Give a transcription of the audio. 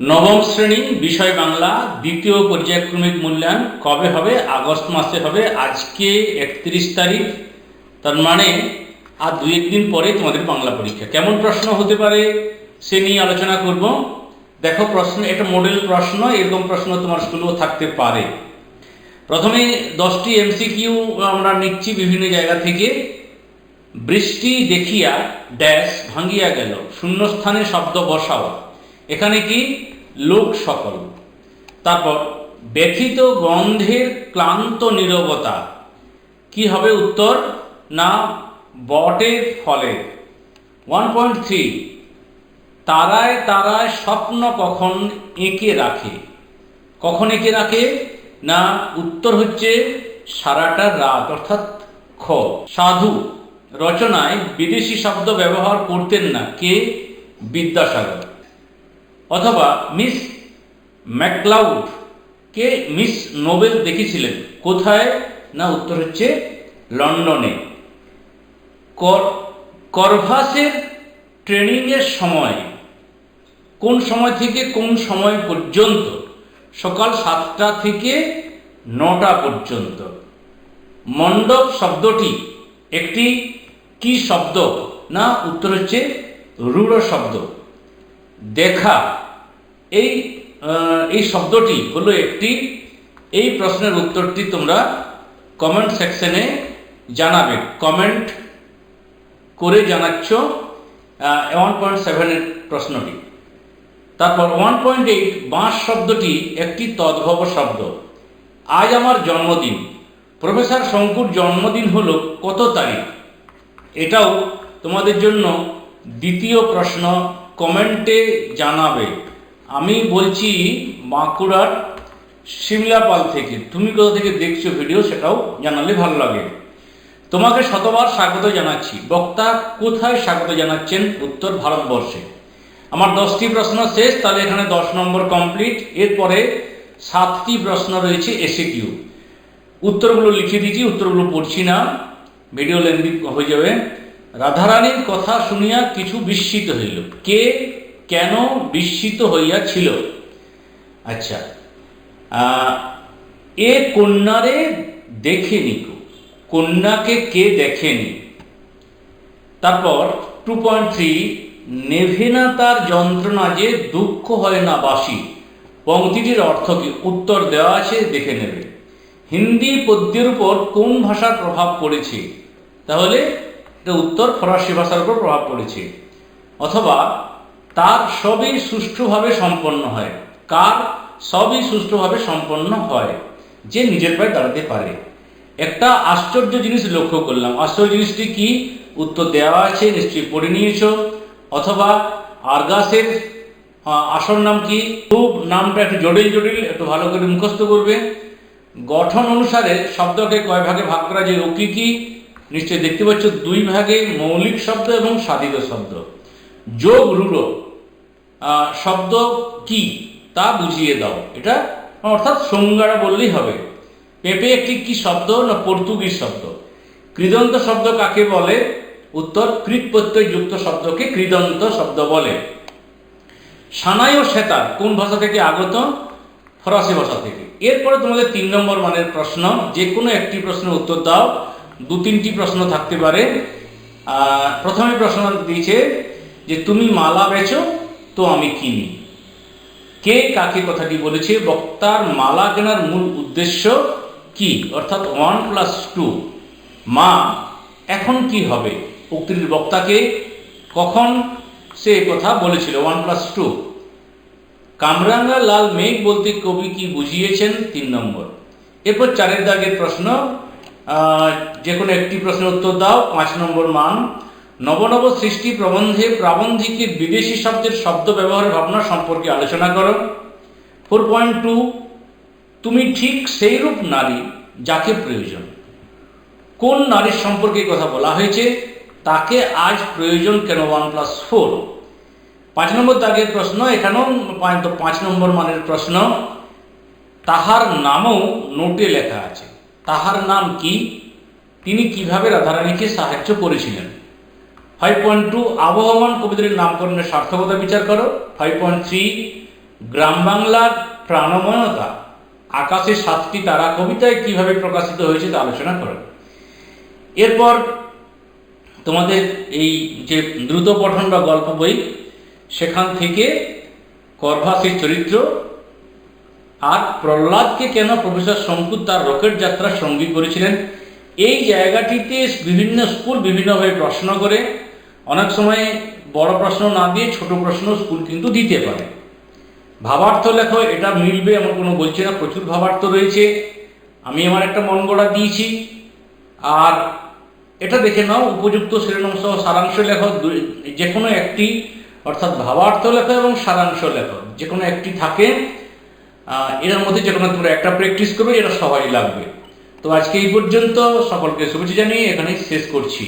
নবম শ্রেণি, বিষয় বাংলা, দ্বিতীয় পর্যায়ক্রমিক মূল্যায়ন কবে হবে? আগস্ট মাসে হবে। আজকে একত্রিশ তারিখ। তার মানে আর দুই একদিন পরে তোমাদের বাংলা পরীক্ষা। কেমন প্রশ্ন হতে পারে সে নিয়ে আলোচনা করব। দেখো, প্রশ্ন, এটা মডেল প্রশ্ন, এরকম প্রশ্ন তোমার স্কুলেও থাকতে পারে। প্রথমে দশটি এমসিকিউ আমরা নিচ্ছি বিভিন্ন জায়গা থেকে। বৃষ্টি দেখিয়া ড্যাশ ভাঙ্গিয়া গেল। শূন্যস্থানে শব্দ বসাও। এখানে কি? লোক সকল। তারপর, ব্যথিত গন্ধের ক্লান্ত নীরবতা। কি হবে উত্তর? না, বটের ফলে। ওয়ান পয়েন্ট থ্রি তারায় তারায় স্বপ্ন কখন এঁকে রাখে? কখন এঁকে রাখে? না, উত্তর হচ্ছে সারাটা রাত, অর্থাৎ খ। সাধু, রচনায় বিদেশি শব্দ ব্যবহার করতেন না কে? বিদ্যাসাগর। অথবা মিস ম্যাকলাউড কে মিস নোবেল দেখেছিলেন? কোথায়? না উত্তর হচ্ছে লন্ডনে। কর করভাসের ট্রেনিংয়ের সময়। কোন সময় থেকে কোন সময় পর্যন্ত? সকাল সাতটা থেকে নটা পর্যন্ত। মণ্ডপ শব্দটি একটি কি শব্দ? না, উত্তর হচ্ছে রূঢ় শব্দ। দেখা। এই এই শব্দটি হলো একটি, এই প্রশ্নের উত্তরটি তোমরা কমেন্ট সেকশনে জানাবে। কমেন্ট করে জানাচ্ছ ওয়ান পয়েন্ট সেভেনের প্রশ্নটি। তারপর ওয়ান পয়েন্ট এইট বাঁশ শব্দটি একটি তদ্ভব শব্দ। আজ আমার জন্মদিন। প্রফেসর শঙ্কুর জন্মদিন হলো কত তারিখ? এটাও তোমাদের জন্য দ্বিতীয় প্রশ্ন কমেন্টে জানাবে। আমি বলছি বাঁকুড়ার সিমলাপাল থেকে। তুমি কোথা থেকে দেখছ ভিডিও সেটাও জানালে ভালো লাগে। তোমাকে শতবার স্বাগত জানাচ্ছি। বক্তা কোথায় স্বাগত জানাচ্ছেন উত্তর ভারতবর্ষে? আমার দশটি প্রশ্ন শেষ, তাহলে এখানে দশ নম্বর কমপ্লিট এরপরে সাতটি প্রশ্ন রয়েছে এসে উত্তরগুলো লিখে দিয়েছি উত্তরগুলো পড়ছি না। ভিডিও লেন্দি হয়ে যাবে। রাধারানীর কথা শুনিয়া কিছু বিস্মিত হইল। কে, কেন বিস্মিত হইয়াছিল? আচ্ছা এ কন্যারে দেখেনি কন্যাকে কে দেখেনি? তারপর টু পয়েন্ট থ্রি নেভেনা তার যন্ত্রণা যে দুঃখ হয় না বাসি। পংক্তিটির অর্থ কি? উত্তর দেওয়া আছে, দেখে নেবে। হিন্দি পদ্যের উপর কোন ভাষার প্রভাব পড়েছে? তাহলে উত্তর ফরাসি ভাষার উপর প্রভাব পড়েছে। অথবা, তার সবই সুষ্ঠুভাবে সম্পন্ন হয়। কার সবই সুষ্ঠুভাবে সম্পন্ন হয়, যে নিজের পায়ে দাঁড়াতে পারে। একটা আশ্চর্য জিনিস লক্ষ্য করলাম। আশ্চর্য জিনিসটি কি? উত্তর দেওয়া আছে, নিশ্চয়ই পড়ে নিয়েছো। অথবা, আরগাসের আসল নাম কি? খুব নামটা একটু জটিল জটিল, একটু ভালো করে মুখস্থ করবে। গঠন অনুসারে শব্দকে কয় ভাগে ভাগ করা যায়? ও কি কি? নিশ্চয়ই দেখতে পাচ্ছ, দুই ভাগে মৌলিক শব্দ এবং সাধিত শব্দ। যোগ রূঢ় শব্দ কি তা বুঝিয়ে দাও। এটা অর্থাৎ সংজ্ঞাটা বললেই হবে। পেঁপে একটি কি শব্দ না পর্তুগিজ শব্দ? কৃদন্ত শব্দ কাকে বলে? উত্তর, কৃত প্রত্যয় যুক্ত শব্দকে কৃদন্ত শব্দ বলে। সানাই ও সেতার, কোন ভাষা থেকে আগত? ফরাসি ভাষা থেকে। এরপরে তোমাদের তিন নম্বর মানের প্রশ্ন, যে কোনো একটি প্রশ্নের উত্তর দাও। দু তিনটি প্রশ্ন থাকতে পারে। প্রথমে প্রশ্ন দিয়েছে যে, তুমি মালা বেচো, তো আমি কিনি। কে কাকে কথাটি বলেছে? বক্তার মালা কেনার মূল উদ্দেশ্য কি? অর্থাৎ ওয়ান প্লাস টু মা, এখন কি হবে? উক্তির বক্তাকে কখন সে কথা বলেছিল? ওয়ান প্লাস টু কামরাঙ্গা লাল মেঘ বলতে কবি কি বুঝিয়েছেন? তিন নম্বর। এরপর চারের দাগের প্রশ্ন যে কোনো একটি প্রশ্নের উত্তর দাও, পাঁচ নম্বর মান। নবনব সৃষ্টি প্রবন্ধে প্রাবন্ধিকের বিদেশি শব্দের শব্দ ব্যবহারের ভাবনা সম্পর্কে আলোচনা করো। ফোর পয়েন্ট টু, তুমি ঠিক সেইরূপ নারী যাকে প্রয়োজন। কোন নারীর সম্পর্কে কথা বলা হয়েছে? তাকে আজ প্রয়োজন কেন ওয়ান প্লাস ফোর? পাঁচ নম্বর দাগের প্রশ্ন, এখানেও পাঁচ নম্বর মানের প্রশ্ন। তাহার নামও নোটে লেখা আছে। তাহার নাম কি? তিনি কীভাবে রাধারানীকে সাহায্য করেছিলেন? ফাইভ পয়েন্ট টু আবহমান কবিদের নামকরণের সার্থকতা বিচার করো। ফাইভ পয়েন্ট থ্রি গ্রাম বাংলার প্রাণময়তা। আকাশে সাতটি তারা কবিতায় কীভাবে প্রকাশিত হয়েছে তা আলোচনা করো। এরপর তোমাদের এই যে দ্রুত পঠন বা গল্প বই, সেখান থেকে করভাসের চরিত্র আর প্রহ্লাদকে কেন প্রফেসর শঙ্কু তার রকেট যাত্রার সঙ্গী করেছিলেন? এই জায়গাটিতে বিভিন্ন স্কুল বিভিন্নভাবে প্রশ্ন করে। অনেক সময় বড় প্রশ্ন না দিয়ে ছোট প্রশ্ন স্কুল কিন্তু দিতে পারে। ভাবার্থ লেখো, এটা মিলবে এমন কোনো বলছি না, প্রচুর ভাবার্থ রয়েছে। আমি আমার একটা মন গড়া দিয়েছি। আর এটা দেখে নাও, উপযুক্ত সহ সারাংশ লেখো যে কোনো একটি, অর্থাৎ ভাবার্থ লেখো এবং সারাংশ লেখো যে কোনো একটি থাকে। এর মধ্যে যে কোনো তোমরা একটা প্র্যাকটিস করবে এটা সবাই লাগবে। তো আজকে এই পর্যন্ত, সকলকে শুভেচ্ছা জানিয়ে এখানেই শেষ করছি।